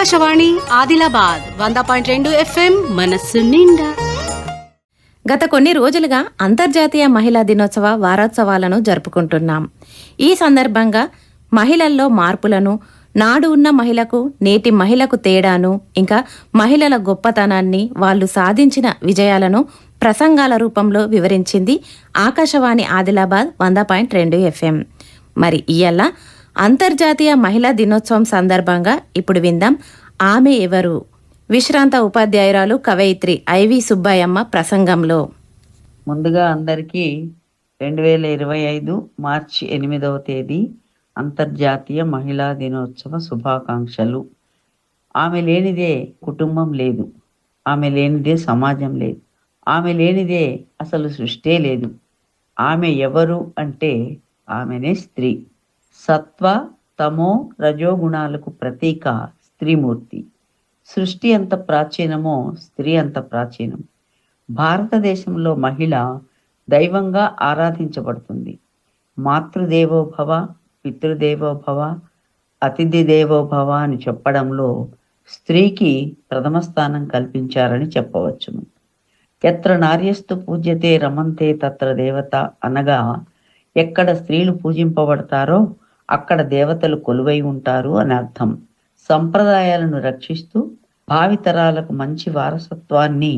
ఆకాశవాణి ఆదిలాబాద్ వంద పాయింట్ రెండు ఎఫ్ఎం మనస్సు నిండా. గత కొన్ని రోజులుగా అంతర్జాతీయ మహిళా దినోత్సవ వారోత్సవాలను జరుపుకుంటున్నాం. ఈ సందర్భంగా మహిళల్లో మార్పులను నాడు ఉన్న మహిళకు నేటి మహిళకు తేడాను ఇంకా మహిళల గొప్పతనాన్ని వాళ్ళు సాధించిన విజయాలను ప్రసంగాల రూపంలో వివరించింది ఆకాశవాణి ఆదిలాబాద్ వంద పాయింట్ రెండు ఎఫ్ఎం. మరి ఇయ్యాల అంతర్జాతీయ మహిళా దినోత్సవం సందర్భంగా ఇప్పుడు విందాం. ఆమె ఎవరు? విశ్రాంత ఉపాధ్యాయురాలు కవయిత్రి ఐవి సుబ్బాయమ్మ ప్రసంగంలో. ముందుగా అందరికీ రెండు వేల ఇరవై ఐదు మార్చి ఎనిమిదవ తేదీ అంతర్జాతీయ మహిళా దినోత్సవ శుభాకాంక్షలు. ఆమె లేనిదే కుటుంబం లేదు. ఆమె లేనిదే సమాజం లేదు. ఆమె లేనిదే అసలు సృష్టే లేదు. ఆమె ఎవరు అంటే ఆమెనే స్త్రీ. సత్వ తమో రజోగుణాలకు ప్రతీక స్త్రీమూర్తి. సృష్టి ఎంత ప్రాచీనమో స్త్రీ అంత ప్రాచీనం. భారతదేశంలో మహిళ దైవంగా ఆరాధించబడుతుంది. మాతృదేవోభవ పితృదేవోభవ అతిథి దేవోభవ అని చెప్పడంలో స్త్రీకి ప్రథమ స్థానం కల్పించారని చెప్పవచ్చును ఎత్ర నార్యస్తు పూజ్యతే రమంతే తత్ర దేవత అనగా ఎక్కడ స్త్రీలు పూజింపబడతారో అక్కడ దేవతలు కొలువై ఉంటారు అని అర్థం. సంప్రదాయాలను రక్షిస్తూ భావితరాలకు మంచి వారసత్వాన్ని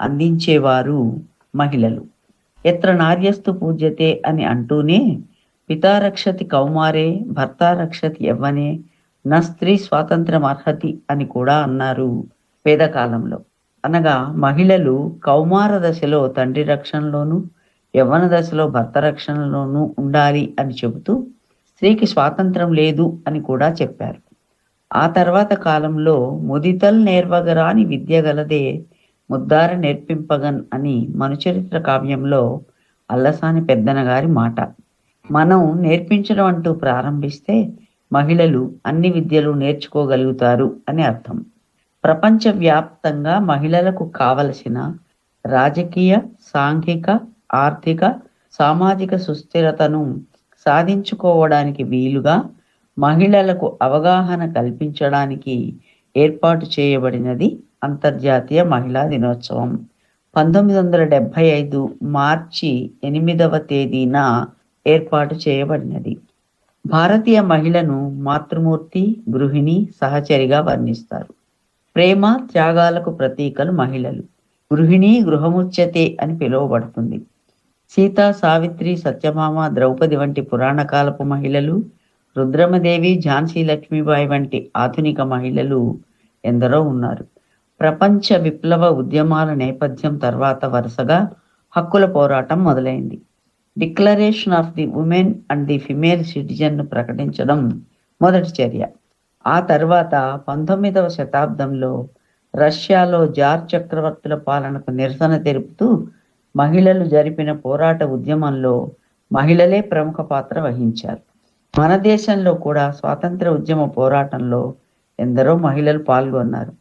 అందించేవారు మహిళలు. ఎత్ర నార్యస్తు పూజ్యతే అని అంటూనే పితారక్షతి కౌమారే భర్త రక్షతి యవ్వనే నా స్త్రీ స్వాతంత్రం అర్హతి అని కూడా అన్నారు వేదకాలంలో అనగా మహిళలు కౌమార దశలో తండ్రి రక్షణలోను యవ్వన దశలో భర్త రక్షణలోనూ ఉండాలి అని చెబుతూ స్త్రీకి స్వాతంత్రం లేదు అని కూడా చెప్పారు. ఆ తర్వాత కాలంలో ముదితల్ నేర్వగరాని విద్య గలదే ముద్దార నేర్పింపగన్ అని మనుచరిత్ర కావ్యంలో అల్లసాని పెద్దన గారి మాట. మనం నేర్పించడం అంటూ ప్రారంభిస్తే మహిళలు అన్ని విద్యలు నేర్చుకోగలుగుతారు అని అర్థం. ప్రపంచవ్యాప్తంగా మహిళలకు కావలసిన రాజకీయ సాంఘిక ఆర్థిక సామాజిక సుస్థిరతను సాధించుకోవడానికి వీలుగా మహిళలకు అవగాహన కల్పించడానికి ఏర్పాటు చేయబడినది అంతర్జాతీయ మహిళా దినోత్సవం. పంతొమ్మిది వందల డెబ్బై ఐదు మార్చి ఎనిమిదవ తేదీన ఏర్పాటు చేయబడినది. భారతీయ మహిళను మాతృమూర్తి గృహిణి సహచరిగా వర్ణిస్తారు. ప్రేమ త్యాగాలకు ప్రతీకలు మహిళలు. గృహిణి గృహముచ్యతే అని పిలువబడుతుంది. సీత సావిత్రి సత్యభామ ద్రౌపది వంటి పురాణ కాలపు మహిళలు రుద్రమదేవి ఝాన్సీ లక్ష్మీబాయి వంటి ఆధునిక మహిళలు ఎందరో ఉన్నారు. ప్రపంచ విప్లవ ఉద్యమాల నేపథ్యం తర్వాత వరుసగా హక్కుల పోరాటం మొదలైంది. Declaration of the women and the female సిటిజన్ను ప్రకటించడం మొదటి చర్య. ఆ తర్వాత పంతొమ్మిదవ శతాబ్దంలో రష్యాలో జార్ చక్రవర్తుల పాలనకు నిరసన తెలుపుతూ మహిళలు జరిపిన పోరాట ఉద్యమంలో మహిళలే ప్రముఖ పాత్ర వహించారు. మన దేశంలో కూడా స్వాతంత్ర ఉద్యమ పోరాటంలో ఎందరో మహిళలు పాల్గొన్నారు.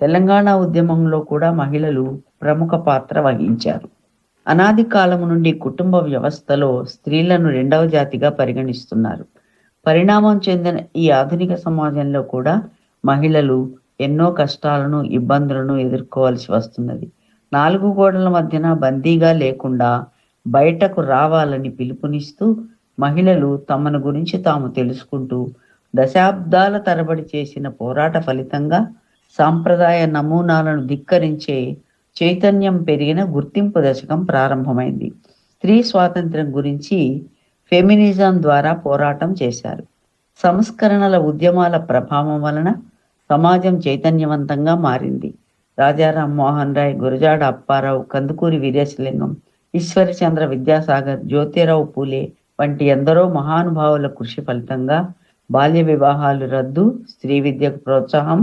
తెలంగాణ ఉద్యమంలో కూడా మహిళలు ప్రముఖ పాత్ర వహించారు. అనాది కాలం నుండి కుటుంబ వ్యవస్థలో స్త్రీలను రెండవ జాతిగా పరిగణిస్తున్నారు. పరిణామం చెందిన ఈ ఆధునిక సమాజంలో కూడా మహిళలు ఎన్నో కష్టాలను ఇబ్బందులను ఎదుర్కోవాల్సి వస్తున్నది. నాలుగు గోడల మధ్యన బందీగా లేకుండా బయటకు రావాలని పిలుపునిస్తూ మహిళలు తమను గురించి తాము తెలుసుకుంటూ దశాబ్దాల తరబడి చేసిన పోరాట ఫలితంగా సాంప్రదాయ నమూనాలను ధిక్కరించే చైతన్యం పెరిగిన గుర్తింపు దశకం ప్రారంభమైంది. స్త్రీ స్వాతంత్రం గురించి ఫెమినిజం ద్వారా పోరాటం చేశారు. సంస్కరణల ఉద్యమాల ప్రభావం వలన సమాజం చైతన్యవంతంగా మారింది. రాజారాం మోహన్ రాయ్ గురజాడ అప్పారావు కందుకూరి వీరేశలింగం ఈశ్వరచంద్ర విద్యాసాగర్ జ్యోతిరావు పూలే వంటి ఎందరో మహానుభావుల కృషి ఫలితంగా బాల్య వివాహాలు రద్దు స్త్రీ విద్యకు ప్రోత్సాహం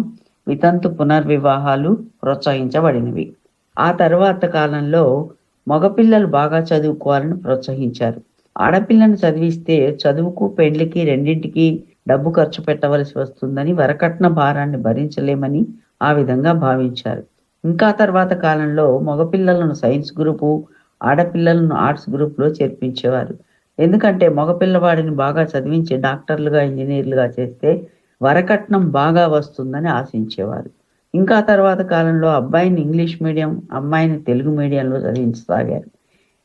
వితంతు పునర్వివాహాలు ప్రోత్సహించబడినవి. ఆ తర్వాత కాలంలో మగపిల్లలు బాగా చదువుకోవాలని ప్రోత్సహించారు. ఆడపిల్లను చదివిస్తే చదువుకు పెళ్ళికి రెండింటికి డబ్బు ఖర్చు పెట్టవలసి వస్తుందని వరకట్న భారాన్ని భరించలేమని ఆ విధంగా భావించారు. ఇంకా తర్వాత కాలంలో మగపిల్లలను సైన్స్ గ్రూపు ఆడపిల్లలను ఆర్ట్స్ గ్రూప్లో చేర్పించేవారు. ఎందుకంటే మగపిల్లవాడిని బాగా చదివించి డాక్టర్లుగా ఇంజనీర్లుగా చేస్తే వరకట్నం బాగా వస్తుందని ఆశించేవారు. ఇంకా తర్వాత కాలంలో అబ్బాయిని ఇంగ్లీష్ మీడియం అమ్మాయిని తెలుగు మీడియంలో చదివించసాగారు.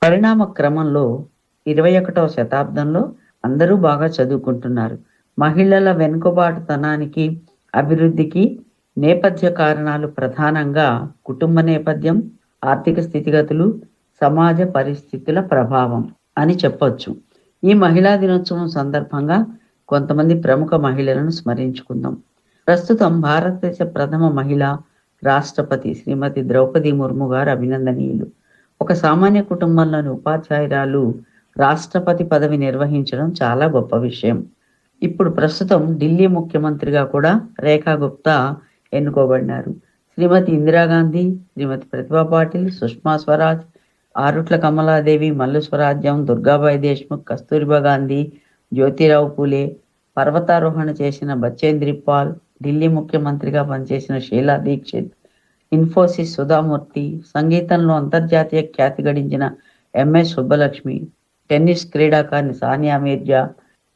పరిణామ క్రమంలో ఇరవై ఒకటవ శతాబ్దంలో అందరూ బాగా చదువుకుంటున్నారు. మహిళల వెనుకబాటుతనానికి అభివృద్ధికి నేపథ్య కారణాలు ప్రధానంగా కుటుంబ నేపథ్యం ఆర్థిక స్థితిగతులు సమాజ పరిస్థితుల ప్రభావం అని చెప్పొచ్చు. ఈ మహిళా దినోత్సవం సందర్భంగా కొంతమంది ప్రముఖ మహిళలను స్మరించుకుందాం. ప్రస్తుతం భారతదేశ ప్రథమ మహిళ రాష్ట్రపతి శ్రీమతి ద్రౌపది ముర్ము గారు అభినందనీయులు. ఒక సామాన్య కుటుంబంలోని ఉపాధ్యాయురాలు రాష్ట్రపతి పదవి నిర్వహించడం చాలా గొప్ప విషయం. ఇప్పుడు ప్రస్తుతం ఢిల్లీ ముఖ్యమంత్రిగా కూడా రేఖా గుప్తా ఎన్నుకోబడినారు. శ్రీమతి ఇందిరాగాంధీ శ్రీమతి ప్రతిభా పాటిల్ సుష్మా స్వరాజ్ ఆరుట్ల కమలాదేవి మల్లు స్వరాజ్యం దుర్గాబాయి దేశ్ముఖ్ కస్తూరిబా గాంధీ జ్యోతిరావు పూలే పర్వతారోహణ చేసిన బచేంద్రి పాల్ ఢిల్లీ ముఖ్యమంత్రిగా పనిచేసిన షీలా దీక్షిత్ ఇన్ఫోసిస్ సుధామూర్తి సంగీతంలో అంతర్జాతీయ ఖ్యాతి గడించిన ఎంఎస్ సుబ్బలక్ష్మి టెన్నిస్ క్రీడాకారిణి సానియా మీర్జా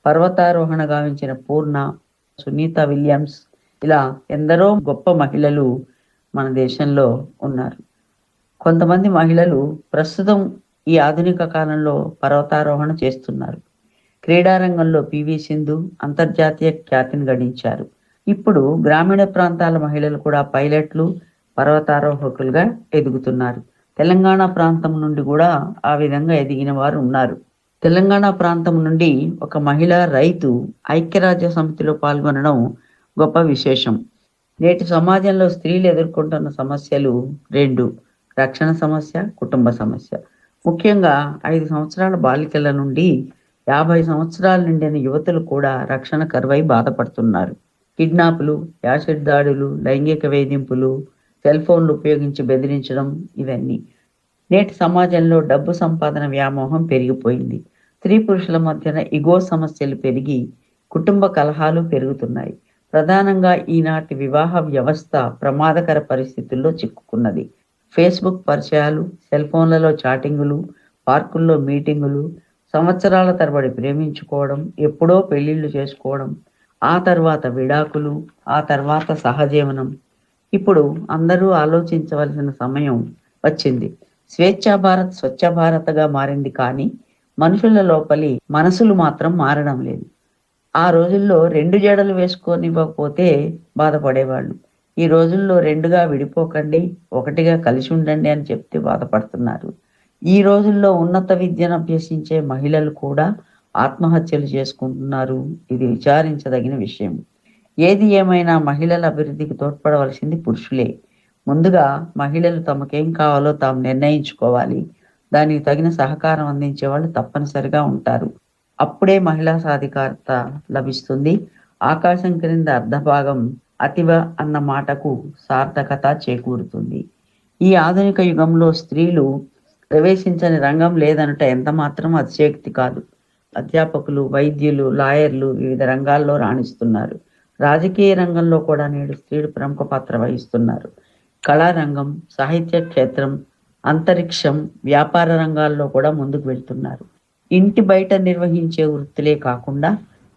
పర్వతారోహణ గావించిన పూర్ణ సునీత విలియమ్స్ ఇలా ఎందరో గొప్ప మహిళలు మన దేశంలో ఉన్నారు. కొంతమంది మహిళలు ప్రస్తుతం ఈ ఆధునిక కాలంలో పర్వతారోహణ చేస్తున్నారు. క్రీడారంగంలో పివి సింధు అంతర్జాతీయ ఖ్యాతిని గడించారు. ఇప్పుడు గ్రామీణ ప్రాంతాల మహిళలు కూడా పైలట్లు పర్వతారోహకులుగా ఎదుగుతున్నారు. తెలంగాణ ప్రాంతం నుండి కూడా ఆ విధంగా ఎదిగిన వారు ఉన్నారు. తెలంగాణ ప్రాంతం నుండి ఒక మహిళా రైతు ఐక్యరాజ్య సమితిలో పాల్గొనడం గొప్ప విశేషం. నేటి సమాజంలో స్త్రీలు ఎదుర్కొంటున్న సమస్యలు రెండు. రక్షణ సమస్య కుటుంబ సమస్య. ముఖ్యంగా ఐదు సంవత్సరాల బాలికల నుండి యాభై సంవత్సరాల నిండిన యువతులు కూడా రక్షణ కరువై బాధపడుతున్నారు. కిడ్నాపులు యాసిడ్ దాడులు లైంగిక వేధింపులు సెల్ ఫోన్లు ఉపయోగించి బెదిరించడం ఇవన్నీ. నేటి సమాజంలో డబ్బు సంపాదన వ్యామోహం పెరిగిపోయింది. స్త్రీ పురుషుల మధ్యన ఇగో సమస్యలు పెరిగి కుటుంబ కలహాలు పెరుగుతున్నాయి. ప్రధానంగా ఈనాటి వివాహ వ్యవస్థ ప్రమాదకర పరిస్థితుల్లో చిక్కుకున్నది. ఫేస్బుక్ పరిచయాలు సెల్ ఫోన్లలో చాటింగులు పార్కుల్లో మీటింగులు సంవత్సరాల తరబడి ప్రేమించుకోవడం ఎప్పుడో పెళ్ళిళ్ళు చేసుకోవడం ఆ తర్వాత విడాకులు ఆ తర్వాత సహజీవనం. ఇప్పుడు అందరూ ఆలోచించవలసిన సమయం వచ్చింది. స్వేచ్ఛా భారత్ స్వచ్ఛ భారత్గా మారింది కానీ మనుషుల లోపలి మనసులు మాత్రం మారడం లేదు. ఆ రోజుల్లో రెండు జడలు వేసుకోనివ్వకపోతే బాధపడేవాళ్ళు. ఈ రోజుల్లో రెండుగా విడిపోకండి ఒకటిగా కలిసి ఉండండి అని చెప్తే బాధపడుతున్నారు. ఈ రోజుల్లో ఉన్నత విద్యను అభ్యసించే మహిళలు కూడా ఆత్మహత్యలు చేసుకుంటున్నారు. ఇది విచారించదగిన విషయం. ఏది ఏమైనా మహిళల అభివృద్ధికి తోడ్పడవలసింది పురుషులే. ముందుగా మహిళలు తమకేం కావాలో తాము నిర్ణయించుకోవాలి. దానికి తగిన సహకారం అందించే వాళ్ళు తప్పనిసరిగా ఉంటారు. అప్పుడే మహిళా సాధికారత లభిస్తుంది. ఆకాశం క్రింద అర్ధభాగం అతివ అన్న మాటకు సార్థకత చేకూరుతుంది. ఈ ఆధునిక యుగంలో స్త్రీలు ప్రవేశించని రంగం లేదనట ఎంత మాత్రం అతిశక్తి కాదు. అధ్యాపకులు వైద్యులు లాయర్లు వివిధ రంగాల్లో రాణిస్తున్నారు. రాజకీయ రంగంలో కూడా నేడు స్త్రీలు ప్రముఖ పాత్ర వహిస్తున్నారు. కళారంగం సాహిత్య క్షేత్రం అంతరిక్షం వ్యాపార రంగాల్లో కూడా ముందుకు వెళ్తున్నారు. ఇంటి బయట నిర్వహించే వృత్తులే కాకుండా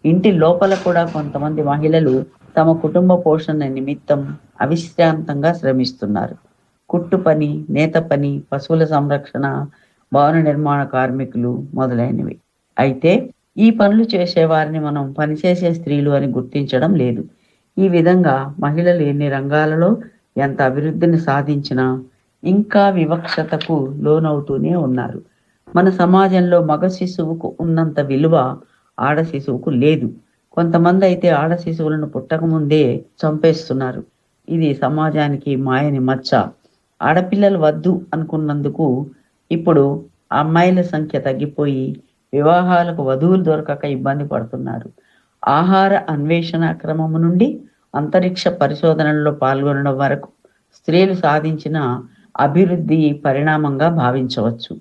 ఇంటి లోపల కూడా కొంతమంది మహిళలు తమ కుటుంబ పోషణ నిమిత్తం అవిశ్రాంతంగా శ్రమిస్తున్నారు. కుట్టు పని నేత పని పశువుల సంరక్షణ భవన నిర్మాణ కార్మికులు మొదలైనవి. అయితే ఈ పనులు చేసే వారిని మనం పనిచేసే స్త్రీలు అని గుర్తించడం లేదు. ఈ విధంగా మహిళలు ఎన్ని రంగాలలో ఎంత అభివృద్ధిని సాధించినా ఇంకా వివక్షతకు లోనవుతూనే ఉన్నారు. మన సమాజంలో మగ శిశువుకు ఉన్నంత విలువ ఆడ శిశువుకు లేదు. కొంతమంది అయితే ఆడ శిశువులను పుట్టకముందే చంపేస్తున్నారు. ఇది సమాజానికి మాయని మచ్చ. ఆడపిల్లలు వద్దు అనుకున్నందుకు ఇప్పుడు అమ్మాయిల సంఖ్య తగ్గిపోయి వివాహాలకు వధువులు దొరకక ఇబ్బంది పడుతున్నారు. ఆహార అన్వేషణ క్రమము నుండి అంతరిక్ష పరిశోధనల్లో పాల్గొనడం వరకు స్త్రీలు సాధించిన అభివృద్ధి పరిణామంగా భావించవచ్చు.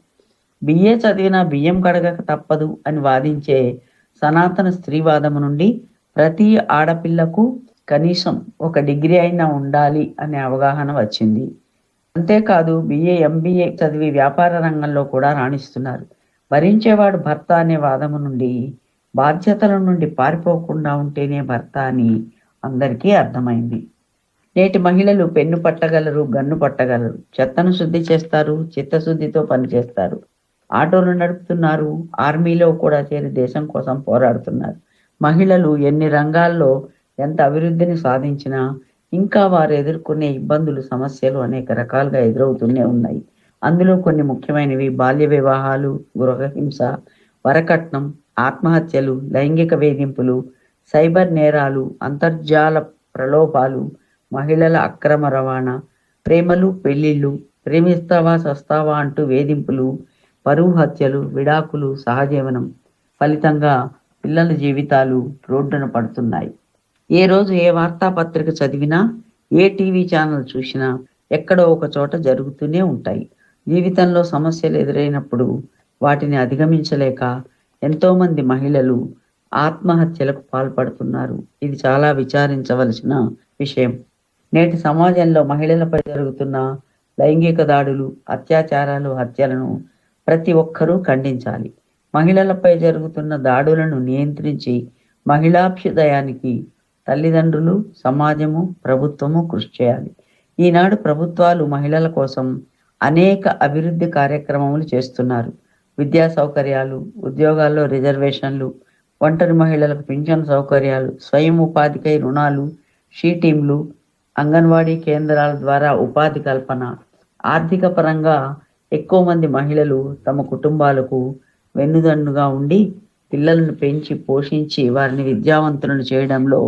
బిఏ చదివిన బియ్యం కడగక తప్పదు అని వాదించే సనాతన స్త్రీవాదము నుండి ప్రతి ఆడపిల్లకు కనీసం ఒక డిగ్రీ అయినా ఉండాలి అనే అవగాహన వచ్చింది. అంతేకాదు బిఏ ఎంబీఏ చదివి వ్యాపార రంగంలో కూడా రాణిస్తున్నారు. భరించేవాడు భర్త అనే వాదము నుండి బాధ్యతల నుండి పారిపోకుండా ఉంటేనే భర్త అని అందరికీ అర్థమైంది. నేటి మహిళలు పెన్ను పట్టగలరు గన్ను పట్టగలరు. చెత్తను శుద్ధి చేస్తారు చిత్తశుద్ధితో పనిచేస్తారు. ఆటోలు నడుపుతున్నారు ఆర్మీలో కూడా చేరి దేశం కోసం పోరాడుతున్నారు. మహిళలు ఎన్ని రంగాల్లో ఎంత అభివృద్ధిని సాధించినా ఇంకా వారు ఎదుర్కొనే ఇబ్బందులు సమస్యలు అనేక రకాలుగా ఎదురవుతూనే ఉన్నాయి. అందులో కొన్ని ముఖ్యమైనవి బాల్య వివాహాలు గృహహింస వరకట్నం ఆత్మహత్యలు లైంగిక వేధింపులు సైబర్ నేరాలు అంతర్జాల ప్రలోభాలు మహిళల అక్రమ రవాణా ప్రేమలు పెళ్ళిళ్ళు ప్రేమిస్తావా సస్తావా అంటూ వేధింపులు పరువు హత్యలు విడాకులు సహజీవనం ఫలితంగా పిల్లల జీవితాలు రోడ్డున పడుతున్నాయి. ఏ రోజు ఏ వార్తాపత్రిక చదివినా ఏ టీవీ ఛానల్ చూసినా ఎక్కడో ఒక చోట జరుగుతూనే ఉంటాయి. జీవితంలో సమస్యలు ఎదురైనప్పుడు వాటిని అధిగమించలేక ఎంతోమంది మహిళలు ఆత్మహత్యలకు పాల్పడుతున్నారు. ఇది చాలా విచారించవలసిన విషయం. నేటి సమాజంలో మహిళలపై జరుగుతున్న లైంగిక దాడులు అత్యాచారాలు హత్యలను ప్రతి ఒక్కరూ ఖండించాలి. మహిళలపై జరుగుతున్న దాడులను నియంత్రించి మహిళాభ్యుదయానికి తల్లిదండ్రులు సమాజము ప్రభుత్వము కృషి చేయాలి. ఈనాడు ప్రభుత్వాలు మహిళల కోసం అనేక అభివృద్ధి కార్యక్రమములు చేస్తున్నారు. విద్యా సౌకర్యాలు ఉద్యోగాల్లో రిజర్వేషన్లు ఒంటరి మహిళలకు పింఛన్ సౌకర్యాలు స్వయం ఉపాధికై రుణాలు షీ టీంలు అంగన్వాడీ కేంద్రాల ద్వారా ఉపాధి కల్పన ఆర్థిక పరంగా ఎక్కువ మంది మహిళలు తమ కుటుంబాలకు వెన్నుదన్నుగా ఉండి పిల్లలను పెంచి పోషించి వారిని విద్యావంతులను చేయడంలో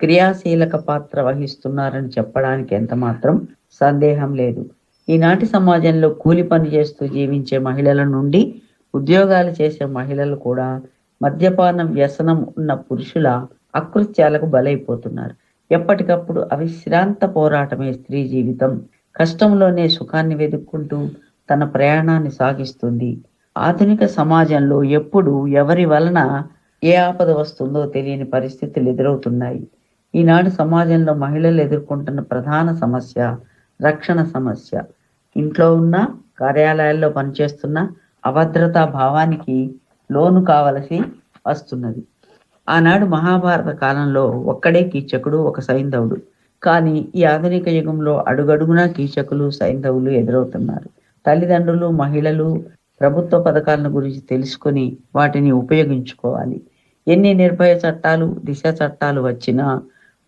క్రియాశీలక పాత్ర వహిస్తున్నారని చెప్పడానికి ఎంత మాత్రం సందేహం లేదు. ఈనాటి సమాజంలో కూలి పని చేస్తూ జీవించే మహిళల నుండి ఉద్యోగాలు చేసే మహిళలు కూడా మద్యపానం వ్యసనం ఉన్న పురుషుల అకృత్యాలకు బలైపోతున్నారు. ఎప్పటికప్పుడు అవిశ్రాంత పోరాటమే స్త్రీ జీవితం. కష్టంలోనే సుఖాన్ని వెతుక్కుంటూ తన ప్రయాణాన్ని సాగిస్తుంది. ఆధునిక సమాజంలో ఎప్పుడు ఎవరి వలన ఏ ఆపద వస్తుందో తెలియని పరిస్థితులు ఎదురవుతున్నాయి. ఈనాడు సమాజంలో మహిళలు ఎదుర్కొంటున్న ప్రధాన సమస్య రక్షణ సమస్య. ఇంట్లో ఉన్న కార్యాలయాల్లో పనిచేస్తున్న అభద్రతా భావానికి లోను కావలసి వస్తున్నది. ఆనాడు మహాభారత కాలంలో ఒక్కడే కీచకుడు ఒక సైంధవుడు. కానీ ఈ ఆధునిక యుగంలో అడుగడుగునా కీచకులు సైంధవులు ఎదురవుతున్నారు. తల్లిదండ్రులు మహిళలు ప్రభుత్వ పథకాలను గురించి తెలుసుకొని వాటిని ఉపయోగించుకోవాలి. ఎన్ని నిర్భయ చట్టాలు దిశ చట్టాలు వచ్చినా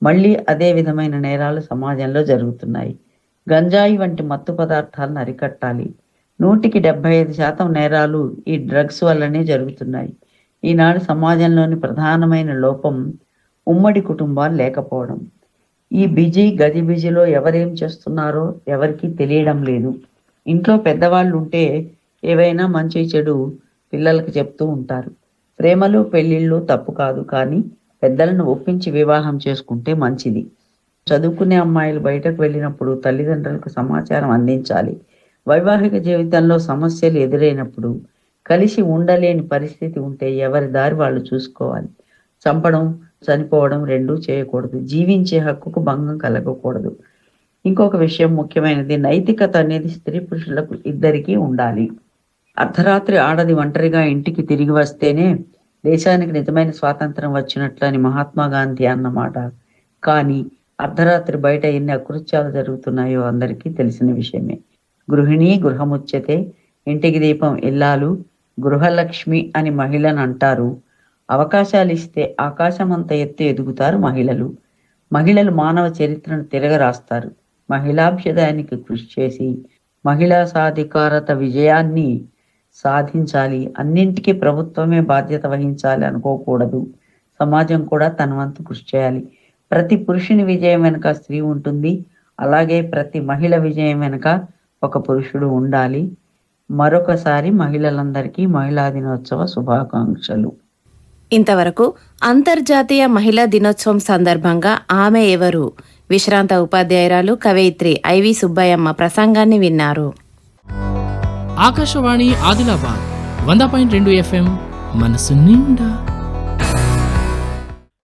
మళ్ళీ అదే విధమైన నేరాలు సమాజంలో జరుగుతున్నాయి. గంజాయి వంటి మత్తు పదార్థాలను అరికట్టాలి. నూటికి డెబ్బై ఐదు శాతం నేరాలు ఈ డ్రగ్స్ వల్లనే జరుగుతున్నాయి. ఈనాడు సమాజంలోని ప్రధానమైన లోపం ఉమ్మడి కుటుంబాలు లేకపోవడం. ఈ బిజీ గది బిజీలో ఎవరేం చేస్తున్నారో ఎవరికీ తెలియడం లేదు. ఇంట్లో పెద్దవాళ్ళు ఉంటే ఏవైనా మంచి చెడు పిల్లలకు చెప్తూ ఉంటారు. ప్రేమలు పెళ్ళిళ్ళు తప్పు కాదు కానీ పెద్దలను ఒప్పించి వివాహం చేసుకుంటే మంచిది. చదువుకునే అమ్మాయిలు బయటకు వెళ్ళినప్పుడు తల్లిదండ్రులకు సమాచారం అందించాలి. వైవాహిక జీవితంలో సమస్యలు ఎదురైనప్పుడు కలిసి ఉండలేని పరిస్థితి ఉంటే ఎవరి దారి వాళ్ళు చూసుకోవాలి. చంపడం చనిపోవడం రెండూ చేయకూడదు. జీవించే హక్కుకు భంగం కలగకూడదు. ఇంకొక విషయం ముఖ్యమైనది నైతికత అనేది స్త్రీ పురుషులకు ఇద్దరికీ ఉండాలి. అర్ధరాత్రి ఆడది ఒంటరిగా ఇంటికి తిరిగి వస్తేనే దేశానికి నిజమైన స్వాతంత్రం వచ్చినట్లని మహాత్మా గాంధీ అన్నమాట. కానీ అర్ధరాత్రి బయట ఎన్ని అకృత్యాలు జరుగుతున్నాయో అందరికీ తెలిసిన విషయమే. గృహిణి గృహముచ్యతే ఇంటికి దీపం ఇల్లాలు గృహలక్ష్మి అని మహిళను అంటారు అవకాశాలు ఇస్తే ఆకాశం ఎత్తు ఎదుగుతారు మహిళలు. మహిళలు మానవ చరిత్రను తిరగరాస్తారు. మహిళాభ్యుదయానికి కృషి చేసి మహిళా సాధికారత విజయాన్ని సాధించాలి. అన్నింటికీ ప్రభుత్వమే బాధ్యత వహించాలి అనుకోకూడదు. సమాజం కూడా తన వంతు కృషి చేయాలి. ప్రతి పురుషుని విజయం వెనుక స్త్రీ ఉంటుంది. అలాగే ప్రతి మహిళ విజయం వెనుక ఒక పురుషుడు ఉండాలి. మరొకసారి మహిళలందరికీ మహిళా దినోత్సవ శుభాకాంక్షలు. ఇంతవరకు అంతర్జాతీయ మహిళా దినోత్సవం సందర్భంగా ఆమె ఎవరు? విశ్రాంత ఉపాధ్యాయురాలు కవయిత్రి ఐవి సుబ్బయ్యమ్మ ప్రసంగాన్ని విన్నారు. ఆకాశవాణి ఆదిలాబాద్ వంద పాయింట్ రెండు ఎఫ్ఎం మనసు నిండా